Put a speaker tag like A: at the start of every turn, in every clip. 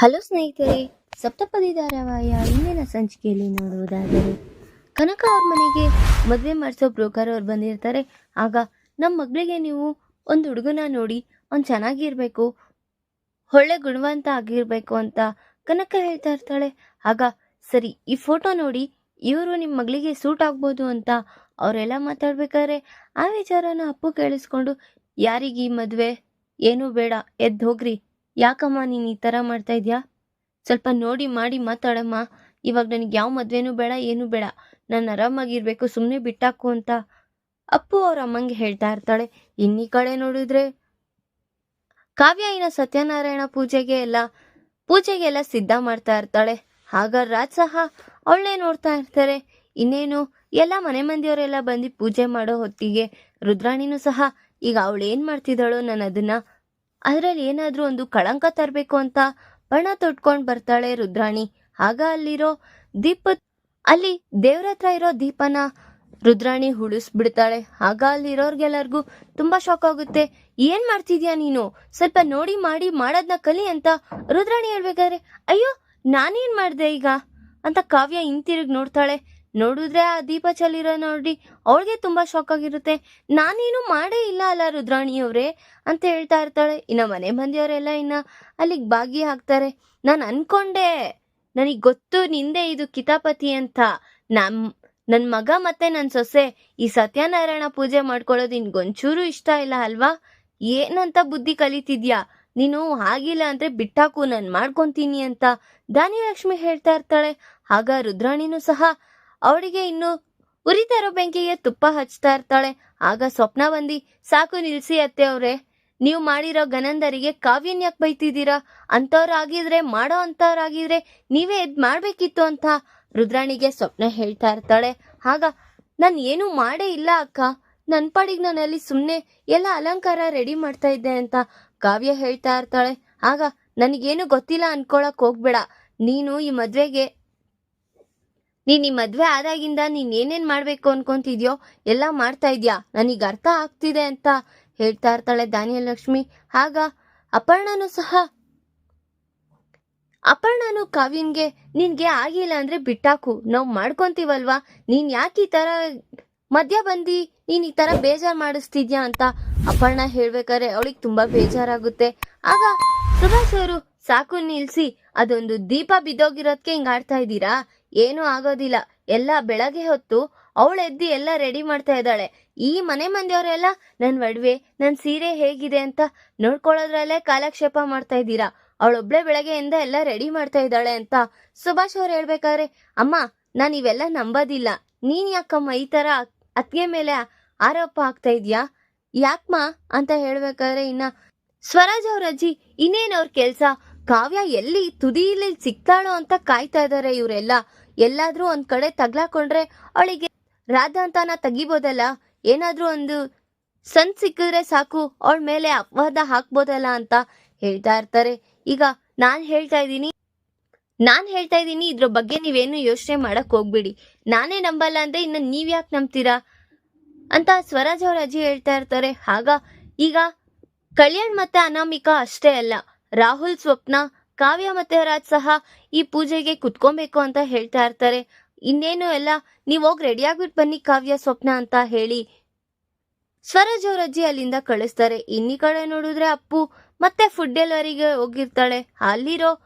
A: Hello ಸ್ನೇಹಿತರೆ, ಸಪ್ತಪದಿ ಧಾರಾವಾಹಿಯ ಇಂದಿನ ಸಂಚಿಕೆಯಲ್ಲಿ ನೋಡುವುದಾದರೆ, ಕನಕ ಅವ್ರ ಮನೆಗೆ ಮದುವೆ ಮಾಡಿಸೋ ಬ್ರೋಕರ್ ಅವ್ರು ಬಂದಿರ್ತಾರೆ. ಆಗ ನಮ್ಮ ಮಗಳಿಗೆ ನೀವು ಒಂದು ಹುಡುಗನ ನೋಡಿ, ಅವ್ನು ಚೆನ್ನಾಗಿರ್ಬೇಕು, ಒಳ್ಳೆ ಗುಣವಂತ ಆಗಿರಬೇಕು ಅಂತ ಕನಕ ಹೇಳ್ತಾ ಇರ್ತಾಳೆ. ಆಗ, ಸರಿ, ಈ ಫೋಟೋ ನೋಡಿ, ಇವರು ನಿಮ್ಮ ಮಗಳಿಗೆ ಸೂಟ್ ಆಗ್ಬೋದು ಅಂತ ಅವರೆಲ್ಲ ಮಾತಾಡ್ಬೇಕಾದ್ರೆ, ಆ ವಿಚಾರನ ಅಪ್ಪು ಕೇಳಿಸ್ಕೊಂಡು, ಯಾರಿಗೆ ಈ ಮದುವೆ? ಏನೂ ಬೇಡ, ಎದ್ದು ಹೋಗ್ರಿ. ಯಾಕಮ್ಮ ನೀನು ಈ ಥರ ಮಾಡ್ತಾ ಇದೆಯಾ? ಸ್ವಲ್ಪ ನೋಡಿ ಮಾಡಿ ಮಾತಾಡಮ್ಮ. ಇವಾಗ ನನಗೆ ಯಾವ ಮದುವೆನೂ ಬೇಡ, ಏನೂ ಬೇಡ. ನಾನು ಆರಾಮಾಗಿರಬೇಕು ಸುಮ್ಮನೆ ಬಿಟ್ಟಾಕು ಅಂತ. ಅಪ್ಪು ಅವ್ರ ಅಮ್ಮಂಗೆ ಹೇಳ್ತಾ ಇರ್ತಾಳೆ. ಇನ್ನಿ ಕಡೆ ನೋಡಿದ್ರೆ ಕಾವ್ಯ ಇನ್ನ ಸತ್ಯನಾರಾಯಣ ಪೂಜೆಗೆ ಎಲ್ಲ ಪೂಜೆಗೆ ಎಲ್ಲ ಸಿದ್ಧ ಮಾಡ್ತಾ ಇರ್ತಾಳೆ. ಆಗ ರಾಜ್ ಸಹ ಅವಳನ್ನೇ ನೋಡ್ತಾ ಇರ್ತಾರೆ. ಇನ್ನೇನು, ಎಲ್ಲ ಮನೆ ಮಂದಿಯವರೆಲ್ಲ ಬಂದು ಪೂಜೆ ಮಾಡೋ ಹೊತ್ತಿಗೆ ರುದ್ರಾಣಿನೂ ಸಹ ಈಗ ಅವಳು ಏನು ಮಾಡ್ತಿದ್ದಾಳೋ ನಾನು ಅದನ್ನ ಅದರಲ್ಲಿ ಏನಾದರೂ ಒಂದು ಕಳಂಕ ತರಬೇಕು ಅಂತ ಬಣ ತೊಟ್ಕೊಂಡು ಬರ್ತಾಳೆ ರುದ್ರಾಣಿ. ಆಗ ಅಲ್ಲಿರೋ ದೀಪ, ಅಲ್ಲಿ ದೇವ್ರ ಹತ್ರ ಇರೋ ದೀಪನ ರುದ್ರಾಣಿ ಹುಳಿಸ್ಬಿಡ್ತಾಳೆ ಆಗ ಅಲ್ಲಿರೋರ್ಗೆಲ್ಲರಿಗೂ ತುಂಬಾ ಶಾಕ್ ಆಗುತ್ತೆ. ಏನ್ ಮಾಡ್ತಿದ್ಯಾ ನೀನು? ಸ್ವಲ್ಪ ನೋಡಿ ಮಾಡಿ ಮಾಡೋದ್ನ ಕಲಿ ಅಂತ ರುದ್ರಾಣಿ ಹೇಳ್ಬೇಕಾದ್ರೆ, ಅಯ್ಯೋ, ನಾನೇನ್ ಮಾಡ್ದೆ ಈಗ? ಅಂತ ಕಾವ್ಯ ಹಿಂತಿರುಗಿ ನೋಡ್ತಾಳೆ. ನೋಡಿದ್ರೆ ಆ ದೀಪ ಚಲಿರೋ ನೋಡಿ ಅವಳಿಗೆ ತುಂಬಾ ಶಾಕ್ ಆಗಿರುತ್ತೆ. ನಾನೇನು ಮಾಡೇ ಇಲ್ಲ ಅಲ್ಲ ರುದ್ರಾಣಿಯವ್ರೆ ಅಂತ ಹೇಳ್ತಾ ಇರ್ತಾಳೆ. ಇನ್ನ ಮನೆ ಬಂದಿಯವರೆಲ್ಲ ಇನ್ನ ಅಲ್ಲಿಗೆ ಭಾಗಿ ಹಾಕ್ತಾರೆ. ನಾನು ಅನ್ಕೊಂಡೆ, ನನಗೆ ಗೊತ್ತು ನಿಂದೆ ಇದು ಕಿತಾಪತಿ ಅಂತ. ನಮ್ ನನ್ನ ಮಗ ಮತ್ತೆ ನನ್ನ ಸೊಸೆ ಈ ಸತ್ಯನಾರಾಯಣ ಪೂಜೆ ಮಾಡ್ಕೊಳ್ಳೋದು ನಿನ್ಗೊಂಚೂರು ಇಷ್ಟ ಇಲ್ಲ ಅಲ್ವಾ? ಏನಂತ ಬುದ್ಧಿ ಕಲಿತಿದ್ಯಾ? ನೀನು ಆಗಿಲ್ಲ ಅಂದ್ರೆ ಬಿಟ್ಟಾಕು, ನಾನು ಮಾಡ್ಕೊಂತೀನಿ ಅಂತ ಧಾನ್ಯಲಕ್ಷ್ಮಿ ಹೇಳ್ತಾ ಇರ್ತಾಳೆ. ಆಗ ರುದ್ರಾಣಿನೂ ಸಹ ಅವಳಿಗೆ ಇನ್ನು ಉರಿತಾ ಇರೋ ಬೆಂಕಿಗೆ ತುಪ್ಪ ಹಚ್ತಾ ಇರ್ತಾಳೆ. ಆಗ ಸ್ವಪ್ನ ಬಂದಿ, ಸಾಕು ನಿಲ್ಸಿ ಅತ್ತೆ ಅವ್ರೆ, ನೀವು ಮಾಡಿರೋ ಗನಂದರಿಗೆ ಕಾವ್ಯನ್ ಯಾಕೆ ಬೈತಿದ್ದೀರಾ? ಅಂಥವ್ರಾಗಿದ್ರೆ, ಮಾಡೋ ಅಂಥವ್ರಾಗಿದ್ರೆ ನೀವೇ ಇದು ಮಾಡಬೇಕಿತ್ತು ಅಂತ. ರುದ್ರಾಣಿಗೆ ಸ್ವಪ್ನ ಹೇಳ್ತಾ ಇರ್ತಾಳೆ. ಆಗ, ನಾನು ಏನೂ ಮಾಡೇ ಇಲ್ಲ ಅಕ್ಕ. ನನ್ನ ಪಾಡಿಗೆ ನಾನು ಸುಮ್ಮನೆ ಎಲ್ಲ ಅಲಂಕಾರ ರೆಡಿ ಮಾಡ್ತಾ ಇದ್ದೆ ಅಂತ ಕಾವ್ಯ ಹೇಳ್ತಾ ಇರ್ತಾಳೆ. ಆಗ, ನನಗೇನು ಗೊತ್ತಿಲ್ಲ ಅನ್ಕೊಳಕ್ ಹೋಗ್ಬೇಡ. ನೀನು ಈ ಮದ್ವೆಗೆ ನೀನ್ ಈ ಮದ್ವೆ ಆದಾಗಿಂದ ನೀನ್ ಏನೇನ್ ಮಾಡ್ಬೇಕು ಅನ್ಕೊಂತಿದ್ಯೋ ಎಲ್ಲ ಮಾಡ್ತಾ ಇದ್ಯಾ? ನನಗೆ ಅರ್ಥ ಆಗ್ತಿದೆ ಅಂತ ಹೇಳ್ತಾ ಇರ್ತಾಳೆ ಧಾನ್ಯಲಕ್ಷ್ಮಿ ಆಗ ಅಪರ್ಣನು ಸಹ, ಅಪರ್ಣನು ಕಾವ್ಯನ್ಗೆ, ನಿನ್ಗೆ ಆಗಿಲ್ಲ ಅಂದ್ರೆ ಬಿಟ್ಟಾಕು. ನಾವು ಮಾಡ್ಕೊಂತೀವಲ್ವಾ? ನೀನ್ ಯಾಕೆ ಈ ತರ ಮಧ್ಯ ಬಂದಿ? ನೀನ್ ಈ ತರ ಬೇಜಾರ್ ಮಾಡಿಸ್ತಿದ್ಯಾ? ಅಂತ ಅಪರ್ಣ ಹೇಳ್ಬೇಕಾದ್ರೆ ಅವಳಿಗೆ ತುಂಬಾ ಬೇಜಾರಾಗುತ್ತೆ. ಆಗ ಸುಭಾಷ್ ಅವರು ಸಾಕು ನಿಲ್ಸಿ, ಅದೊಂದು ದೀಪ ಬಿದ್ದೋಗಿರೋದಕ್ಕೆ ಹಿಂಗ್ ಆಡ್ತಾ ಇದ್ದೀರಾ? ಏನೂ ಆಗೋದಿಲ್ಲ. ಎಲ್ಲ ಬೆಳಗ್ಗೆ ಹೊತ್ತು ಅವಳು ಎದ್ದು ಎಲ್ಲ ರೆಡಿ ಮಾಡ್ತಾ ಇದ್ದಾಳೆ. ಈ ಮನೆ ಮಂದಿಯವರೆಲ್ಲ ನನ್ನ ಒಡವೆ ನನ್ನ ಸೀರೆ ಹೇಗಿದೆ ಅಂತ ನೋಡ್ಕೊಳ್ಳೋದ್ರಲ್ಲೇ ಕಾಲಕ್ಷೇಪ ಮಾಡ್ತಾ ಇದ್ದೀರಾ? ಅವಳೊಬ್ಳೆ ಬೆಳಗ್ಗೆಯಿಂದ ಎಲ್ಲ ರೆಡಿ ಮಾಡ್ತಾ ಇದ್ದಾಳೆ ಅಂತ ಸುಭಾಷ್ ಅವ್ರು ಹೇಳ್ಬೇಕಾದ್ರೆ, ಅಮ್ಮ, ನಾನು ಇವೆಲ್ಲ ನಂಬೋದಿಲ್ಲ. ನೀನ್ ಯಾಕಮ್ಮ ಈ ತರ ಅತ್ಗೆ ಮೇಲೆ ಆರೋಪ ಆಗ್ತಾ ಇದ್ಯಾ ಯಾಕಮ್ಮ ಅಂತ ಹೇಳ್ಬೇಕಾದ್ರೆ ಇನ್ನ, ಸ್ವರಾಜ್ ಅವ್ರ ಅಜ್ಜಿ, ಇನ್ನೇನ್ ಅವ್ರ ಕೆಲ್ಸ? ಕಾವ್ಯ ಎಲ್ಲಿ ತುದಿಯಲ್ಲಿ ಸಿಗ್ತಾಳೋ ಅಂತ ಕಾಯ್ತಾ ಇದ್ದಾರೆ ಇವರೆಲ್ಲ. ಎಲ್ಲಾದ್ರೂ ಒಂದ್ ಕಡೆ ತಗ್ಲಾಕೊಂಡ್ರೆ ಅವಳಿಗೆ ರಾಧಾ ಅಂತಾನ ತೆಗಿಬೋದಲ್ಲ? ಏನಾದ್ರೂ ಒಂದು ಸನ್ ಸಿಕ್ಕಿದ್ರೆ ಸಾಕು, ಅವಳ ಮೇಲೆ ಅಪವಾದ ಹಾಕ್ಬೋದಲ್ಲ ಅಂತ ಹೇಳ್ತಾ ಇರ್ತಾರೆ. ಈಗ ನಾನ್ ಹೇಳ್ತಾ ಇದ್ದೀನಿ, ನಾನ್ ಹೇಳ್ತಾ ಇದ್ದೀನಿ, ಇದ್ರ ಬಗ್ಗೆ ನೀವೇನು ಯೋಚನೆ ಮಾಡಕ್ ಹೋಗ್ಬಿಡಿ. ನಾನೇ ನಂಬಲ್ಲ ಅಂದ್ರೆ ಇನ್ನು ನೀವ್ ಯಾಕೆ ನಂಬ್ತೀರಾ? ಅಂತ ಸ್ವರಾಜ್ ಅವ್ರ ಅಜ್ಜಿ ಹೇಳ್ತಾ ಇರ್ತಾರೆ. ಆಗ ಈಗ ಕಲ್ಯಾಣ್ ಮತ್ತೆ ಅನಾಮಿಕಾ ಅಷ್ಟೇ ಅಲ್ಲ. ರಾಹುಲ್ ಸ್ವಪ್ನ, ಕಾವ್ಯ ಮತ್ತೆ ರಾಜ್ ಸಹ ಈ ಪೂಜೆಗೆ ಕುತ್ಕೊಬೇಕು ಅಂತ ಹೇಳ್ತಾ ಇರ್ತಾರೆ. ಇನ್ನೇನು ಎಲ್ಲ, ನೀವು ಹೋಗಿ ರೆಡಿ ಬನ್ನಿ ಕಾವ್ಯ ಸ್ವಪ್ನ ಅಂತ ಹೇಳಿ. ಸ್ವರಾಜ್ ಅವ್ರ ಅಜ್ಜಿ ಅಲ್ಲಿಂದ ಕಳಿಸ್ತಾರೆ. ಇನ್ನಿ ಕಡೆ ನೋಡಿದ್ರೆ ಅಪ್ಪು ಮತ್ತೆ ಫುಡ್ ಡೆಲಿವರಿಗೆ ಹೋಗಿರ್ತಾಳೆ. ಅಲ್ಲಿರೋ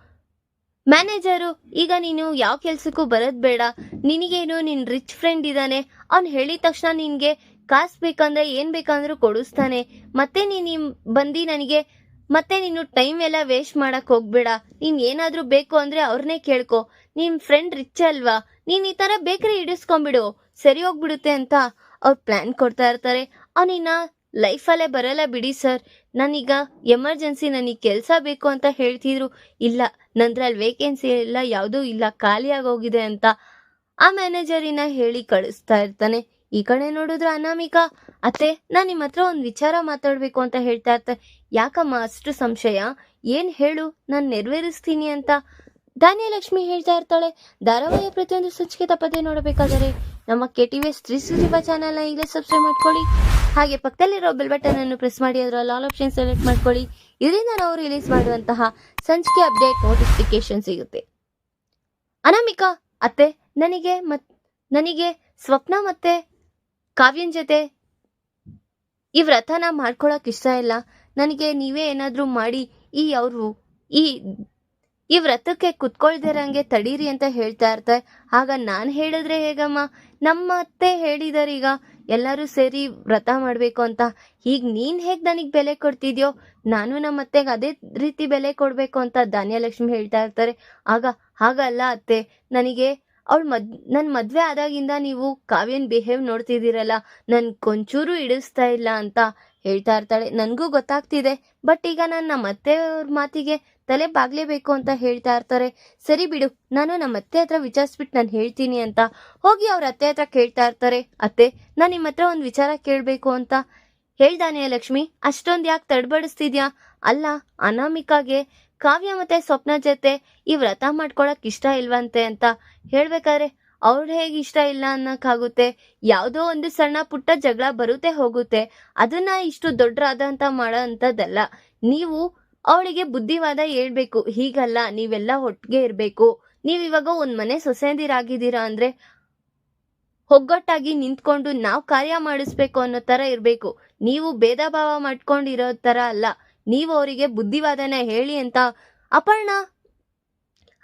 A: ಮ್ಯಾನೇಜರು ಈಗ ನೀನು ಯಾವ ಕೆಲ್ಸಕ್ಕೂ ಬರೋದ್ ಬೇಡ. ನಿನಗೇನು ನಿನ್ ರಿಚ್ ಫ್ರೆಂಡ್ ಇದ್ದಾನೆ ಅವ್ನು ಹೇಳಿದ ತಕ್ಷಣ ನಿನ್ಗೆ ಕಾಸು ಬೇಕಂದ್ರೆ ಏನ್ ಬೇಕಂದ್ರೂ ಕೊಡಿಸ್ತಾನೆ. ಮತ್ತೆ ನೀನು ಬಂದು ನನಗೆ ಮತ್ತೆ ನೀನು ಟೈಮ್ ಎಲ್ಲ ವೇಸ್ಟ್ ಮಾಡಕ್ ಹೋಗ್ಬೇಡ. ನೀನ್ ಏನಾದ್ರೂ ಬೇಕು ಅಂದ್ರೆ ಅವ್ರನ್ನೇ ಕೇಳ್ಕೊ. ನಿನ್ ಫ್ರೆಂಡ್ ರಿಚ್ ಅಲ್ವಾ? ನೀನ್ ಈ ತರ ಬೇಕರಿ ಇಡಿಸ್ಕೊಂಡ್ಬಿಡು ಸರಿ ಹೋಗ್ಬಿಡುತ್ತೆ ಅಂತ ಅವ್ರು ಪ್ಲಾನ್ ಕೊಡ್ತಾ ಇರ್ತಾರೆ. ಅವನಿನ್ನ ಲೈಫಲ್ಲೇ ಬರಲ್ಲ ಬಿಡಿ ಸರ್ ನಾನೀಗ ಎಮರ್ಜೆನ್ಸಿ ನನಗೆ ಕೆಲಸ ಬೇಕು ಅಂತ ಹೇಳ್ತಿದ್ರು. ಇಲ್ಲ, ನಂದ್ರಲ್ಲಿ ವೇಕೆನ್ಸಿ ಎಲ್ಲ ಯಾವುದೂ ಇಲ್ಲ ಖಾಲಿಯಾಗಿ ಹೋಗಿದೆ ಅಂತ ಆ ಮ್ಯಾನೇಜರಿನ ಹೇಳಿ ಕಳಿಸ್ತಾ ಇರ್ತಾನೆ. ಈ ಕಡೆ ನೋಡಿದ್ರೆ ಅನಾಮಿಕಾ ಅತ್ತೆ, ನಾನು ನಿಮ್ಮ ಹತ್ರ ಒಂದು ವಿಚಾರ ಮಾತಾಡ್ಬೇಕು ಅಂತ ಹೇಳ್ತಾ ಇರ್ತ. ಯಾಕಮ್ಮ ಅಷ್ಟು ಸಂಶಯ? ಏನ್ ಹೇಳು? ನಾನು ನೆರವೇರಿಸ್ತೀನಿ ಅಂತ. ಧಾನ್ಯಲಕ್ಷ್ಮಿ ಹೇಳ್ತಾ ಇರ್ತಾಳೆ. ಧಾರಾವಾಹಿಯ ಪ್ರತಿಯೊಂದು ಸಂಚಿಕೆ ತಪ್ಪದೆ ನೋಡಬೇಕಾದರೆ ನಮ್ಮ K T V S five ಚಾನಲ್ನ ಈಗಲೇ ಸಬ್ಸ್ಕ್ರೈಬ್ ಮಾಡ್ಕೊಳ್ಳಿ. ಹಾಗೆ ಪಕ್ಕದಲ್ಲಿರೋ ಬೆಲ್ ಬಟನ್ ಅನ್ನು ಪ್ರೆಸ್ ಮಾಡಿ, ಅದರಲ್ಲಿ ಆಲ್ ಆಪ್ಷನ್ ಸೆಲೆಕ್ಟ್ ಮಾಡ್ಕೊಳ್ಳಿ. ಇದರಿಂದ ನಾವು ರಿಲೀಸ್ ಮಾಡುವಂತಹ ಸಂಚಿಕೆ ಅಪ್ಡೇಟ್ ನೋಟಿಫಿಕೇಶನ್ ಸಿಗುತ್ತೆ. ಅನಾಮಿಕಾ, ಅತ್ತೆ, ನನಗೆ ಮತ್, ನನಗೆ ಸ್ವಪ್ನ ಮತ್ತೆ ಕಾವ್ಯನ್ ಜೊತೆ ಈ ವ್ರತನ ಮಾಡ್ಕೊಳಕ್ ಇಷ್ಟ ಇಲ್ಲ. ನನಗೆ ನೀವೇ ಏನಾದರೂ ಮಾಡಿ, ಈ ಅವರು, ಈ ಈ ವ್ರತಕ್ಕೆ ಕುತ್ಕೊಳ್ದಿರಂಗೆ ತಡೀರಿ ಅಂತ ಹೇಳ್ತಾ ಇರ್ತಾರೆ. ಆಗ ನಾನು ಹೇಳಿದ್ರೆ ಹೇಗಮ್ಮ? ನಮ್ಮ ಅತ್ತೆ ಹೇಳಿದಾರೆ ಈಗ, ಎಲ್ಲರೂ ಸೇರಿ ವ್ರತ ಮಾಡಬೇಕು ಅಂತ. ಈಗ ನೀನು ಹೇಗೆ ನನಗೆ ಬೆಲೆ ಕೊಡ್ತಿದ್ಯೋ, ನಾನು ನಮ್ಮ ಅತ್ತೆಗೆ ಅದೇ ರೀತಿ ಬೆಲೆ ಕೊಡಬೇಕು ಅಂತ ಧಾನ್ಯಲಕ್ಷ್ಮಿ ಹೇಳ್ತಾ ಇರ್ತಾರೆ. ಆಗ ಹಾಗಲ್ಲ ಅತ್ತೆ, ನನಗೆ ಅವಳು ಮದ್ ನನ್ನ ಮದುವೆ ಆದಾಗಿಂದ ನೀವು ಕಾವ್ಯನ್ ಬಿಹೇವ್ ನೋಡ್ತಿದ್ದೀರಲ್ಲ, ನನ್ ಕೊಂಚೂರು ಇಡಿಸ್ತಾ ಇಲ್ಲ ಅಂತ ಹೇಳ್ತಾ ಇರ್ತಾಳೆ. ನನಗೂ ಗೊತ್ತಾಗ್ತಿದೆ ಬಟ್ ಈಗ ನಾನು ನಮ್ಮ ಅತ್ತೆಯವ್ರ ಮಾತಿಗೆ ತಲೆ ಬಾಗ್ಲೇಬೇಕು ಅಂತ ಹೇಳ್ತಾ ಇರ್ತಾರೆ. ಸರಿ ಬಿಡು, ನಾನು ನಮ್ಮ ಅತ್ತೆ ಹತ್ರ ವಿಚಾರಿಸ್ಬಿಟ್ಟು ನಾನು ಹೇಳ್ತೀನಿ ಅಂತ ಹೋಗಿ ಅವ್ರ ಅತ್ತೆ ಹತ್ರ ಕೇಳ್ತಾ ಇರ್ತಾರೆ. ಅತ್ತೆ, ನಾನು ನಿಮ್ಮ ಹತ್ರ ಒಂದು ವಿಚಾರ ಕೇಳಬೇಕು ಅಂತ ಹೇಳ್ದಾನೆ ಲಕ್ಷ್ಮಿ. ಅಷ್ಟೊಂದು ಯಾಕೆ ತಡಬಡಿಸ್ತಿದ್ಯಾ? ಅಲ್ಲ, ಅನಾಮಿಕಾಗೆ ಕಾವ್ಯ ಮತ್ತೆ ಸ್ವಪ್ನ ಜೊತೆ ಈ ವ್ರತ ಮಾಡ್ಕೊಳಕ್ ಇಷ್ಟ ಇಲ್ವಂತೆ ಅಂತ ಹೇಳ್ಬೇಕಾದ್ರೆ ಅವ್ರು ಹೇಗೆ ಇಷ್ಟ ಇಲ್ಲ ಅನ್ನಕ್ಕಾಗುತ್ತೆ. ಯಾವುದೋ ಒಂದು ಸಣ್ಣ ಪುಟ್ಟ ಜಗಳ ಬರುತ್ತೆ ಹೋಗುತ್ತೆ. ಅದನ್ನ ಇಷ್ಟು ದೊಡ್ಡದಾದಂತ ಮಾಡೋ ಅಂಥದ್ದಲ್ಲ ನೀವು ಅವಳಿಗೆ ಬುದ್ಧಿವಾದ ಹೇಳ್ಬೇಕು. ಹೀಗಲ್ಲ, ನೀವೆಲ್ಲ ಒಟ್ಟಿಗೆ ಇರಬೇಕು. ಇವಾಗ ಒಂದ್ ಮನೆ ಸೊಸೆಂದಿರಾಗಿದ್ದೀರಾ ಅಂದ್ರೆ ಒಗ್ಗಟ್ಟಾಗಿ ನಿಂತ್ಕೊಂಡು ನಾವು ಕಾರ್ಯ ಮಾಡಿಸ್ಬೇಕು ಅನ್ನೋ ತರ ಇರಬೇಕು. ನೀವು ಭೇದ ಭಾವ ಮಾಡ್ಕೊಂಡಿರೋ ತರ ಅಲ್ಲ. ನೀವು ಅವರಿಗೆ ಬುದ್ಧಿವಾದನ ಹೇಳಿ ಅಂತ ಅಪರ್ಣ,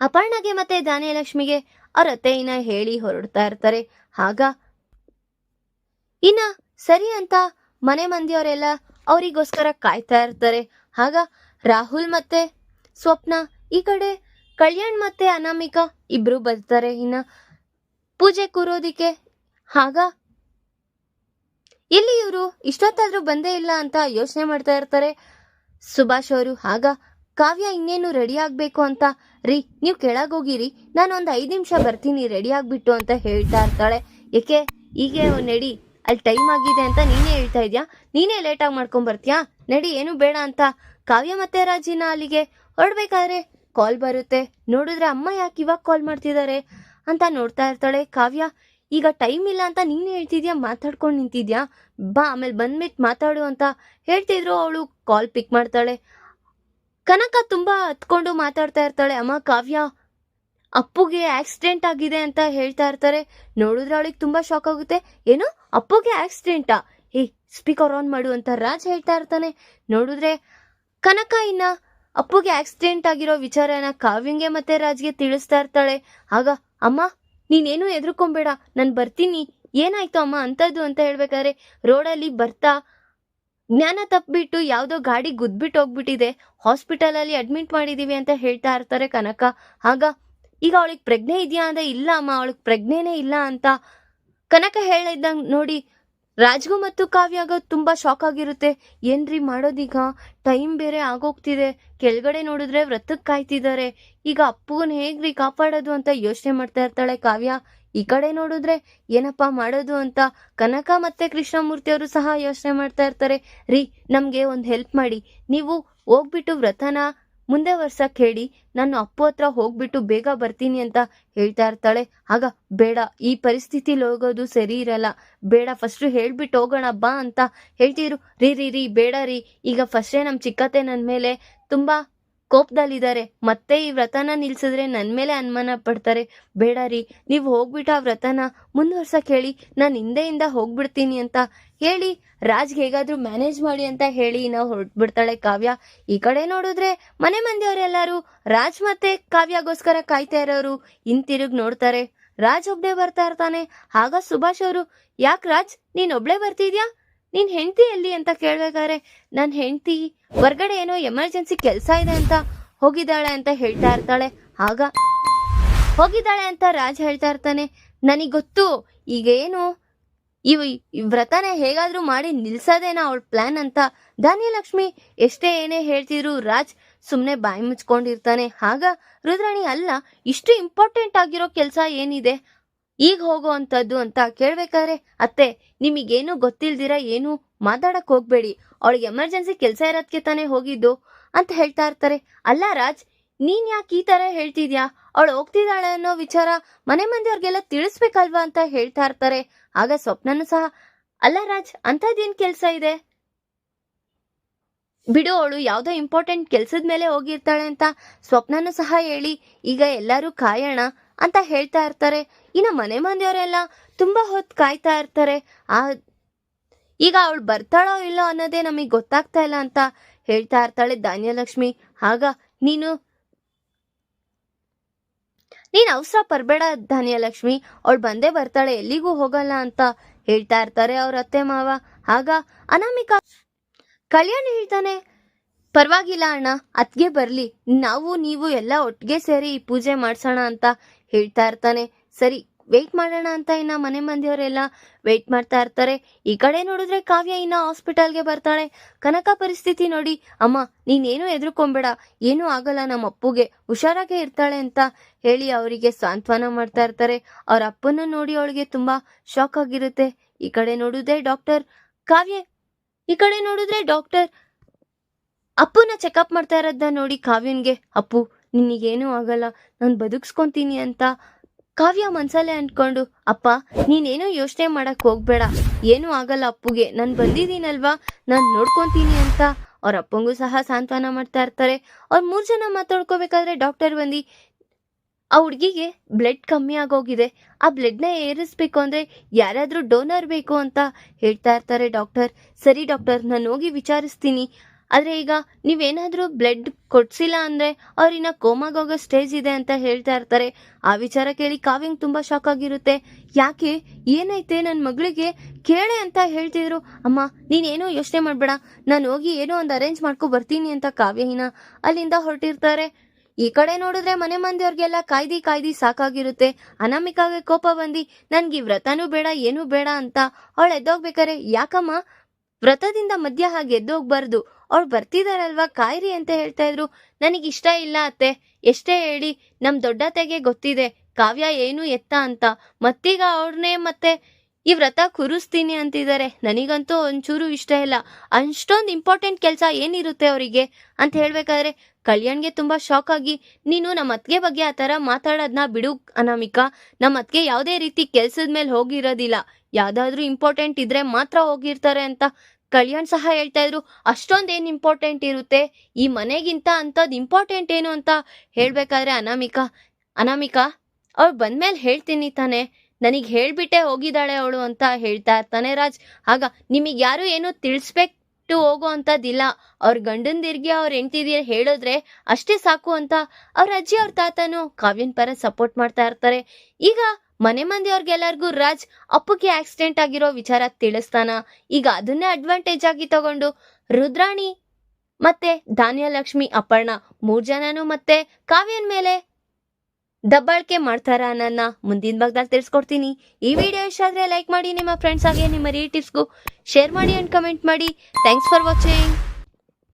A: ಅಪರ್ಣಗೆ ಮತ್ತೆ ಧಾನ್ಯಲಕ್ಷ್ಮಿಗೆ ಅವ್ರ ಅತ್ತೆಯನ್ನ ಹೇಳಿ ಹೊರಡ್ತಾ ಇರ್ತಾರೆ. ಆಗ ಇನ್ನ ಸರಿ ಅಂತ ಮನೆ ಮಂದಿಯವರೆಲ್ಲ ಅವರಿಗೋಸ್ಕರ ಕಾಯ್ತಾ ಇರ್ತಾರೆ. ಆಗ ರಾಹುಲ್ ಮತ್ತೆ ಸ್ವಪ್ನ, ಈ ಕಡೆ ಕಲ್ಯಾಣ್ ಮತ್ತೆ ಅನಾಮಿಕಾ ಇಬ್ರು ಬರ್ತಾರೆ. ಇನ್ನ ಪೂಜೆ ಕೂರೋದಿಕ್ಕೆ ಆಗ ಇಲ್ಲಿ ಇವರು ಇಷ್ಟೊತ್ತಾದ್ರೂ ಬಂದೇ ಇಲ್ಲ ಅಂತ ಯೋಚನೆ ಮಾಡ್ತಾ ಇರ್ತಾರೆ. ಸುಭಾಷ್ ಅವರು, ಆಗ ಕಾವ್ಯ ಇನ್ನೇನು ರೆಡಿ ಆಗ್ಬೇಕು ಅಂತ? ರೀ, ನೀವು ಕೆಳಗೋಗಿರಿ. ನಾನು ಒಂದು ಐದು ನಿಮಿಷ ಬರ್ತೀನಿ, ರೆಡಿ ಆಗ್ಬಿಟ್ಟು ಅಂತ ಹೇಳ್ತಾ ಇರ್ತಾಳೆ. ಏಕೆ? ಹೀಗೆ ನಡಿ. ಅಲ್ಲಿ ಟೈಮ್ ಆಗಿದೆ ಅಂತ ನೀನೇ ಹೇಳ್ತಾ ಇದ್ಯಾ? ನೀನೇ ಲೇಟಾಗಿ ಮಾಡ್ಕೊಂಡ್ ಬರ್ತೀಯಾ? ನಡಿ, ಏನು ಬೇಡ ಅಂತ. ಕಾವ್ಯ ಮತ್ತೆ ರಾಜಿನ ಅಲ್ಲಿಗೆ, ಹೊರಡ್ಬೇಕಾದ್ರೆ ಕಾಲ್ ಬರುತ್ತೆ. ನೋಡಿದ್ರೆ ಅಮ್ಮ ಯಾಕೆ ಇವಾಗ ಕಾಲ್ ಮಾಡ್ತಿದ್ದಾರೆ ಅಂತ ನೋಡ್ತಾ ಇರ್ತಾಳೆ ಕಾವ್ಯ. ಈಗ ಟೈಮ್ ಇಲ್ಲ ಅಂತ ನೀನು ಹೇಳ್ತಿದ್ಯಾ? ಮಾತಾಡ್ಕೊಂಡು ನಿಂತಿದ್ಯಾ? ಬಾ, ಆಮೇಲೆ ಬಂದ್ಬಿಟ್ಟು ಮಾತಾಡು ಅಂತ ಹೇಳ್ತಿದ್ರು. ಅವಳು ಕಾಲ್ ಪಿಕ್ ಮಾಡ್ತಾಳೆ. ಕನಕ ತುಂಬಾ ಹತ್ಕೊಂಡು ಮಾತಾಡ್ತಾ ಇರ್ತಾಳೆ. ಅಮ್ಮ, ಕಾವ್ಯ ಅಪ್ಪುಗೆ ಆಕ್ಸಿಡೆಂಟ್ ಆಗಿದೆ ಅಂತ ಹೇಳ್ತಾ ಇರ್ತಾರೆ. ನೋಡಿದ್ರೆ ಅವಳಿಗೆ ತುಂಬಾ ಶಾಕ್ ಆಗುತ್ತೆ. ಏನು? ಅಪ್ಪುಗೆ ಆಕ್ಸಿಡೆಂಟಾ ಏ ಸ್ಪೀಕರ್ ಆನ್ ಮಾಡು ಅಂತ ರಾಜ್ ಹೇಳ್ತಾ ಇರ್ತಾನೆ. ನೋಡಿದ್ರೆ ಕನಕ ಇನ್ನ ಅಪ್ಪುಗೆ ಆಕ್ಸಿಡೆಂಟ್ ಆಗಿರೋ ವಿಚಾರನ ಕಾವ್ಯಂಗೆ ಮತ್ತೆ ರಾಜ್ಗೆ ತಿಳಿಸ್ತಾ ಇರ್ತಾಳೆ. ಆಗ, ಅಮ್ಮ ನೀನೇನು ಎದ್ರುಕೊಂಬೇಡ, ನಾನು ಬರ್ತೀನಿ. ಏನಾಯ್ತು ಅಮ್ಮ ಅಂಥದ್ದು ಅಂತ ಹೇಳ್ಬೇಕಾದ್ರೆ, ರೋಡಲ್ಲಿ ಬರ್ತಾ ಜ್ಞಾನ ತಪ್ಪಿಬಿಟ್ಟು ಯಾವುದೋ ಗಾಡಿ ಗುದ್ಬಿಟ್ಟು ಹೋಗ್ಬಿಟ್ಟಿದೆ. ಹಾಸ್ಪಿಟಲಲ್ಲಿ ಅಡ್ಮಿಟ್ ಮಾಡಿದೀವಿ ಅಂತ ಹೇಳ್ತಾ ಇರ್ತಾರೆ ಕನಕ. ಆಗ, ಈಗ ಅವಳಿಗೆ ಪ್ರಜ್ಞೆ ಇದೆಯಾ ಅಂದ್ರೆ ಇಲ್ಲ ಅಮ್ಮ, ಅವಳಿಗೆ ಪ್ರಜ್ಞೆನೇ ಇಲ್ಲ ಅಂತ ಕನಕ ಹೇಳಿದ್ದಂಗೆ ನೋಡಿ ರಾಜ್ಗೂ ಮತ್ತು ಕಾವ್ಯಾಗ ತುಂಬಾ ಶಾಕ್ ಆಗಿರುತ್ತೆ. ಏನ್ರಿ ಮಾಡೋದೀಗ? ಟೈಮ್ ಬೇರೆ ಆಗೋಗ್ತಿದೆ. ಕೆಳಗಡೆ ನೋಡಿದ್ರೆ ವ್ರತಕ್ಕೆ ಕಾಯ್ತಿದ್ದಾರೆ. ಈಗ ಅಪ್ಪುಗನ್ ಹೇಗ್ರಿ ಕಾಪಾಡೋದು ಅಂತ ಯೋಚನೆ ಮಾಡ್ತಾ ಇರ್ತಾಳೆ ಕಾವ್ಯ? ಈ ಕಡೆ ನೋಡಿದ್ರೆ ಏನಪ್ಪಾ ಮಾಡೋದು ಅಂತ ಕನಕ ಮತ್ತೆ ಕೃಷ್ಣಮೂರ್ತಿ ಅವರು ಸಹ ಯೋಚನೆ ಮಾಡ್ತಾ ಇರ್ತಾರೆ. ರೀ, ನಮ್ಗೆ ಒಂದು ಹೆಲ್ಪ್ ಮಾಡಿ. ನೀವು ಹೋಗ್ಬಿಟ್ಟು ವ್ರತನ ಮುಂದೆ ವರ್ಷಕ್ಕೆ ಹೇಳಿ ನಾನು ಅಪ್ಪು ಹತ್ರ ಹೋಗ್ಬಿಟ್ಟು ಬೇಗ ಬರ್ತೀನಿ ಅಂತ ಹೇಳ್ತಾ ಇರ್ತಾಳೆ. ಆಗ ಬೇಡ, ಈ ಪರಿಸ್ಥಿತಿಲಿ ಹೋಗೋದು ಸರಿ ಇರಲ್ಲ. ಬೇಡ ಫಸ್ಟ್ ಹೇಳ್ಬಿಟ್ಟು ಹೋಗೋಣ, ಬಾ ಅಂತ ಹೇಳ್ತಿದ್ರು. ರೀ ರೀ ರೀ, ಬೇಡ ರೀ. ಈಗ ಫಸ್ಟೇ ನಮ್ಮ ಚಿಕ್ಕತೆ ನನ್ನ ಮೇಲೆ ತುಂಬಾ ಕೋಪದಲ್ಲಿದ್ದಾರೆ. ಮತ್ತೆ ಈ ವ್ರತನ ನಿಲ್ಸಿದ್ರೆ ನನ್ನ ಮೇಲೆ ಅನುಮಾನ ಪಡ್ತಾರೆ. ಬೇಡ ರೀ, ನೀವು ಹೋಗ್ಬಿಟ್ಟು ಆ ವ್ರತನ ಮುಂದುವರ್ಸಕ್ ಹೇಳಿ ನಾನು ಹಿಂದೆಯಿಂದ ಹೋಗ್ಬಿಡ್ತೀನಿ ಅಂತ ಹೇಳಿ, ರಾಜ್ ಹೇಗಾದ್ರೂ ಮ್ಯಾನೇಜ್ ಮಾಡಿ ಅಂತ ಹೇಳಿ ನಾವು ಹೊರಟ್ಬಿಡ್ತಾಳೆ ಕಾವ್ಯ. ಈ ಕಡೆ ನೋಡಿದ್ರೆ ಮನೆ ಮಂದಿಯವರೆಲ್ಲರೂ ರಾಜ್ ಮತ್ತೆ ಕಾವ್ಯಗೋಸ್ಕರ ಕಾಯ್ತಾ ಇರೋರು ಹಿಂತಿರುಗ್ ನೋಡ್ತಾರೆ. ರಾಜ್ ಒಬ್ನೇ ಬರ್ತಾ ಇರ್ತಾನೆ. ಆಗ ಸುಭಾಷ್ ಅವರು, ಯಾಕೆ ರಾಜ್, ನೀನ್ ಒಬ್ಳೆ ಬರ್ತಿದ್ಯಾ? ನಿನ್ ಹೆಂಡತಿ ಎಲ್ಲಿ ಅಂತ ಕೇಳ್ಬೇಕಾದ್ರೆ ನನ್ನ ಹೆಂಡತಿ ಹೊರ್ಗಡೆ ಏನೋ ಎಮರ್ಜೆನ್ಸಿ ಕೆಲಸ ಇದೆ ಅಂತ ಹೋಗಿದ್ದಾಳೆ ಅಂತ ಹೇಳ್ತಾ ಇರ್ತಾಳೆ. ಆಗ ಹೋಗಿದ್ದಾಳೆ ಅಂತ ರಾಜ್ ಹೇಳ್ತಾ ಇರ್ತಾನೆ. ನನಗೆ ಗೊತ್ತು, ಈಗೇನು ಇವ್ ವ್ರತನ ಹೇಗಾದ್ರೂ ಮಾಡಿ ನಿಲ್ಸೋದೇನ ಅವಳ ಪ್ಲಾನ್ ಅಂತ. ಧಾನ್ಯಲಕ್ಷ್ಮಿ ಎಷ್ಟೇ ಏನೇ ಹೇಳ್ತಿದ್ರು ರಾಜ್ ಸುಮ್ಮನೆ ಬಾಯಿ ಮುಚ್ಕೊಂಡಿರ್ತಾನೆ. ಆಗ ರುದ್ರಾಣಿ, ಅಲ್ಲ, ಇಷ್ಟು ಇಂಪಾರ್ಟೆಂಟ್ ಆಗಿರೋ ಕೆಲಸ ಏನಿದೆ? ಈಗ ಹೋಗೋ ಅಂಥದ್ದು ಅಂತ ಕೇಳ್ಬೇಕಾದ್ರೆ, ಅತ್ತೆ, ನಿಮಗೇನು ಗೊತ್ತಿಲ್ದಿರ ಏನು ಮಾತಾಡಕ್ ಹೋಗ್ಬೇಡಿ. ಅವಳಿಗೆ ಎಮರ್ಜೆನ್ಸಿ ಕೆಲಸ ಇರೋದಕ್ಕೆ ತಾನೇ ಹೋಗಿದ್ದು ಅಂತ ಹೇಳ್ತಾ ಇರ್ತಾರೆ. ಅಲ್ಲ ರಾಜ್, ನೀನ್ ಯಾಕೆ ಈ ತರ ಹೇಳ್ತಿದ್ಯಾ? ಅವಳು ಹೋಗ್ತಿದ್ದಾಳೆ ಅನ್ನೋ ವಿಚಾರ ಮನೆ ಮಂದಿಯವ್ರಿಗೆಲ್ಲ ತಿಳಿಸ್ಬೇಕಲ್ವಾ ಅಂತ ಹೇಳ್ತಾ ಇರ್ತಾರೆ. ಆಗ ಸ್ವಪ್ನನು ಸಹ, ಅಲ್ಲ ರಾಜ್, ಅಂಥದ್ದೇನ್ ಕೆಲಸ ಇದೆ? ಬಿಡು, ಅವಳು ಯಾವುದೋ ಇಂಪಾರ್ಟೆಂಟ್ ಕೆಲ್ಸದ ಮೇಲೆ ಹೋಗಿರ್ತಾಳೆ ಅಂತ ಸ್ವಪ್ನನು ಸಹ ಹೇಳಿ, ಈಗ ಎಲ್ಲರೂ ಕಾಯೋಣ. ಅಂತ ಹೇಳ್ತಾ ಇರ್ತಾರೆ. ಇನ್ನು ಮನೆ ಮಂದಿಯವರೆಲ್ಲ ತುಂಬಾ ಹೊತ್ತು ಕಾಯ್ತಾ ಇರ್ತಾರೆ. ಆ, ಈಗ ಅವಳು ಬರ್ತಾಳೋ ಇಲ್ಲೋ ಅನ್ನೋದೇ ನಮಗೆ ಗೊತ್ತಾಗ್ತಾ ಇಲ್ಲ ಅಂತ ಹೇಳ್ತಾ ಇರ್ತಾಳೆ ಧಾನ್ಯಲಕ್ಷ್ಮಿ. ಆಗ ನೀನು, ನೀನ್ ಅವಸರ ಪರ್ಬೇಡ ಧಾನ್ಯಲಕ್ಷ್ಮಿ. ಅವಳು ಬಂದೇ ಬರ್ತಾಳೆ, ಎಲ್ಲಿಗೂ ಹೋಗಲ್ಲ ಅಂತ ಹೇಳ್ತಾ ಇರ್ತಾರೆ ಅವ್ರ ಅತ್ತೆ ಮಾವ. ಆಗ ಅನಾಮಿಕಾ, ಕಲ್ಯಾಣ ಹೇಳ್ತಾನೆ, ಪರವಾಗಿಲ್ಲ ಅಣ್ಣ ಅತ್ಗೆ ಬರ್ಲಿ. ನಾವು, ನೀವು ಎಲ್ಲ ಒಟ್ಟಿಗೆ ಸೇರಿ ಈ ಪೂಜೆ ಮಾಡ್ಸೋಣ ಅಂತ ಹೇಳ್ತಾ ಇರ್ತಾನೆ. ಸರಿ ವೆಯ್ಟ್ ಮಾಡೋಣ ಅಂತ ಇನ್ನ ಮನೆ ಮಂದಿಯವರೆಲ್ಲ ವೆಯ್ಟ್ ಮಾಡ್ತಾ ಇರ್ತಾರೆ. ಈ ಕಡೆ ನೋಡಿದ್ರೆ ಕಾವ್ಯ ಇನ್ನ ಹಾಸ್ಪಿಟಲ್ಗೆ ಬರ್ತಾಳೆ. ಕನಕ ಪರಿಸ್ಥಿತಿ ನೋಡಿ, ಅಮ್ಮ, ನೀನೇನು ಎದ್ರುಕೊಂಬೇಡ ಏನೂ ಆಗಲ್ಲ, ನಮ್ಮ ಅಪ್ಪುಗೆ. ಹುಷಾರಾಗೆ ಇರ್ತಾಳೆ ಅಂತ ಹೇಳಿ ಅವರಿಗೆ ಸಾಂತ್ವನ ಮಾಡ್ತಾ ಇರ್ತಾರೆ. ಅವ್ರ ಅಪ್ಪನ ನೋಡಿ ಅವಳಿಗೆ ತುಂಬಾ ಶಾಕ್ ಆಗಿರುತ್ತೆ. ಈ ಕಡೆ ನೋಡಿದ್ರೆ ಡಾಕ್ಟರ್ ಕಾವ್ಯ, ಈ ಕಡೆ ನೋಡಿದ್ರೆ ಡಾಕ್ಟರ್ ಅಪ್ಪನ ಚೆಕಪ್ ಮಾಡ್ತಾ ಇರೋದ ನೋಡಿ ಕಾವ್ಯನ್ಗೆ, ಅಪ್ಪು ನಿನಗೇನೂ ಆಗಲ್ಲ, ನಾನು ಬದುಕ್ಸ್ಕೊತೀನಿ ಅಂತ. ಕಾವ್ಯ ಮನ್ಸಲ್ಲೇ ಅಂದ್ಕೊಂಡು ಅಪ್ಪ, ನೀನೇನೋ ಯೋಚನೆ ಮಾಡಕ್ಕೆ ಹೋಗ್ಬೇಡ. ಏನೂ ಆಗಲ್ಲ ಅಪ್ಪುಗೆ. ನಾನು ಬಂದಿದ್ದೀನಲ್ವಾ? ನಾನು ನೋಡ್ಕೊತೀನಿ ಅಂತ. ಅವ್ರ ಅಪ್ಪಂಗೂ ಸಹ ಸಾಂತ್ವನ ಮಾಡ್ತಾ ಇರ್ತಾರೆ. ಅವ್ರ ಮೂರು ಜನ ಮಾತಾಡ್ಕೋಬೇಕಾದ್ರೆ ಡಾಕ್ಟರ್ ಬಂದು, ಆ ಹುಡುಗಿಗೆ ಬ್ಲಡ್ ಕಮ್ಮಿ ಆಗೋಗಿದೆ. ಆ ಬ್ಲಡ್ನ ಏರಿಸ್ಬೇಕು ಅಂದ್ರೆ ಯಾರಾದ್ರೂ ಡೋನರ್ ಬೇಕು ಅಂತ ಹೇಳ್ತಾ ಇರ್ತಾರೆ ಡಾಕ್ಟರ್. ಸರಿ ಡಾಕ್ಟರ್, ನಾನು ಹೋಗಿ ವಿಚಾರಿಸ್ತೀನಿ. ಆದ್ರೆ ಈಗ ನೀವೇನಾದರೂ ಬ್ಲಡ್ ಕೊಡ್ಸಿಲ್ಲ ಅಂದ್ರೆ ಅವ್ರಿನ್ನ ಕೋಮಾಗೋಗೋ ಸ್ಟೇಜ್ ಇದೆ ಅಂತ ಹೇಳ್ತಾ ಇರ್ತಾರೆ. ಆ ವಿಚಾರ ಕೇಳಿ ಕಾವ್ಯಂಗ್ ತುಂಬಾ ಶಾಕ್ ಆಗಿರುತ್ತೆ. ಯಾಕೆ? ಏನೈತೆ ನನ್ನ ಮಗಳಿಗೆ ಕೇಳೆ ಅಂತ ಹೇಳ್ತಿದ್ರು. ಅಮ್ಮ, ನೀನೇನೋ ಯೋಚನೆ ಮಾಡಬೇಡ. ನಾನು ಹೋಗಿ ಏನೋ ಒಂದು ಅರೇಂಜ್ ಮಾಡ್ಕೊ ಬರ್ತೀನಿ ಅಂತ ಕಾವ್ಯಹಿನ ಅಲ್ಲಿಂದ ಹೊರಟಿರ್ತಾರೆ. ಈ ಕಡೆ ನೋಡಿದ್ರೆ ಮನೆ ಮಂದಿಯವ್ರಿಗೆಲ್ಲ ಕಾಯ್ದಿ ಕಾಯ್ದಿ ಸಾಕಾಗಿರುತ್ತೆ. ಅನಾಮಿಕಾಗೆ ಕೋಪ ಬಂದು, ನನ್ಗೆ ವ್ರತನೂ ಬೇಡ, ಏನೂ ಬೇಡ ಅಂತ ಅವಳು ಎದ್ದೋಗ್ಬೇಕಾರೆ ಯಾಕಮ್ಮ? ವ್ರತದಿಂದ ಮಧ್ಯ ಹಾಗೆ ಎದ್ದೋಗ್ಬಾರ್ದು. ಅವ್ಳು ಬರ್ತಿದಾರಲ್ವಾ? ಕಾಯ್ರಿ ಅಂತ ಹೇಳ್ತಾ ಇದ್ರು. ಇಷ್ಟ ಇಲ್ಲ ಅತ್ತೆ. ಎಷ್ಟೇ ಹೇಳಿ, ನಮ್ ದೊಡ್ಡತೆಗೆ ಗೊತ್ತಿದೆ. ಕಾವ್ಯ ಏನು ಎತ್ತ ಅಂತ. ಮತ್ತೀಗ ಅವ್ರನ್ನೇ ಮತ್ತೆ ಈ ವ್ರತ ಕುರಿಸ್ತೀನಿ ಅಂತಿದ್ದಾರೆ ನನಗಂತೂ ಒಂಚೂರು ಇಷ್ಟ ಇಲ್ಲ. ಅಷ್ಟೊಂದು ಇಂಪಾರ್ಟೆಂಟ್ ಕೆಲಸ ಏನಿರುತ್ತೆ ಅವರಿಗೆ? ಅಂತ ಹೇಳ್ಬೇಕಾದ್ರೆ, ಕಲ್ಯಾಣ್ಗೆ ತುಂಬಾ ಶಾಕ್ ಆಗಿ ನೀನು ನಮ್ಮ ಅತ್ಗೆ ಬಗ್ಗೆ ಆ ಥರ ಮಾತಾಡೋದನ್ನ ಬಿಡು, ಅನಾಮಿಕಾ. ನಮ್ಮ ಅತ್ಗೆ ಯಾವುದೇ ರೀತಿ ಕೆಲ್ಸದ ಮೇಲೆ ಹೋಗಿರೋದಿಲ್ಲ. ಯಾವುದಾದ್ರೂ ಇಂಪಾರ್ಟೆಂಟ್ ಇದ್ರೆ ಮಾತ್ರ ಹೋಗಿರ್ತಾರೆ ಅಂತ ಕಲ್ಯಾಣ್ ಸಹ ಹೇಳ್ತಾ ಇದ್ರು ಅಷ್ಟೊಂದೇನು ಇಂಪಾರ್ಟೆಂಟ್ ಇರುತ್ತೆ? ಈ ಮನೆಗಿಂತ ಅಂಥದ್ದು ಇಂಪಾರ್ಟೆಂಟ್ ಏನು ಅಂತ ಹೇಳಬೇಕಾದ್ರೆ ಅನಾಮಿಕಾ ಅನಾಮಿಕಾ, ಅವ್ಳು ಬಂದ್ಮೇಲೆ ಹೇಳ್ತೀನಿ ತಾನೆ. ನನಗೆ ಹೇಳಿಬಿಟ್ಟೆ ಹೋಗಿದ್ದಾಳೆ ಅವಳು ಅಂತ ಹೇಳ್ತಾ ಇರ್ತಾನೆ ರಾಜ್. ಆಗ ನಿಮಗೆ ಯಾರು ಏನು ತಿಳಿಸ್ಬೇಕು ಹೋಗೋ ಅಂಥದ್ದಿಲ್ಲ ಅವ್ರ ಗಂಡಂದಿರ್ಗೆ ಅವ್ರ ಹೆಂಡ್ತಿದಿರ್ ಹೇಳಿದ್ರೆ ಅಷ್ಟೇ ಸಾಕು ಅಂತ ಅವ್ರ ಅಜ್ಜಿ ಅವ್ರ ತಾತನು ಕಾವ್ಯನ್ ಪರ ಸಪೋರ್ಟ್ ಮಾಡ್ತಾ ಇರ್ತಾರೆ. ಈಗ ಮನೆ ಎಲ್ಲರಿಗೂ ರಾಜ್ ಅಪ್ಪಗೆ ಆಕ್ಸಿಡೆಂಟ್ ಆಗಿರೋ ವಿಚಾರ ತಿಳಿಸ್ತಾನ. ಈಗ ಅದನ್ನೇ ಅಡ್ವಾಂಟೇಜ್ ಆಗಿ ತಗೊಂಡು ರುದ್ರಾಣಿ ಮತ್ತೆ ಧಾನ್ಯಲಕ್ಷ್ಮಿ ಅಪ್ಪಣ್ಣ ಮೂರ್ ಜನನು ಮತ್ತೆ ಕಾವ್ಯನ್ ಮೇಲೆ ದಬ್ಬಾಳಿಕೆ ಮಾಡ್ತಾರ ನನ್ನ ಮುಂದಿನ ಭಾಗದಲ್ಲಿ ತಿಳಿಸ್ಕೊಡ್ತೀನಿ. ಈ ವಿಡಿಯೋ ಇಷ್ಟ ಆದ್ರೆ ಲೈಕ್ ಮಾಡಿ, ನಿಮ್ಮ ಫ್ರೆಂಡ್ಸ್ ಹಾಗೆ ನಿಮ್ಮ ರಿಲೇಟಿವ್ಸ್ಗೂ ಶೇರ್ ಮಾಡಿ ಅಂಡ್ ಕಮೆಂಟ್ ಮಾಡಿ. Thanks for watching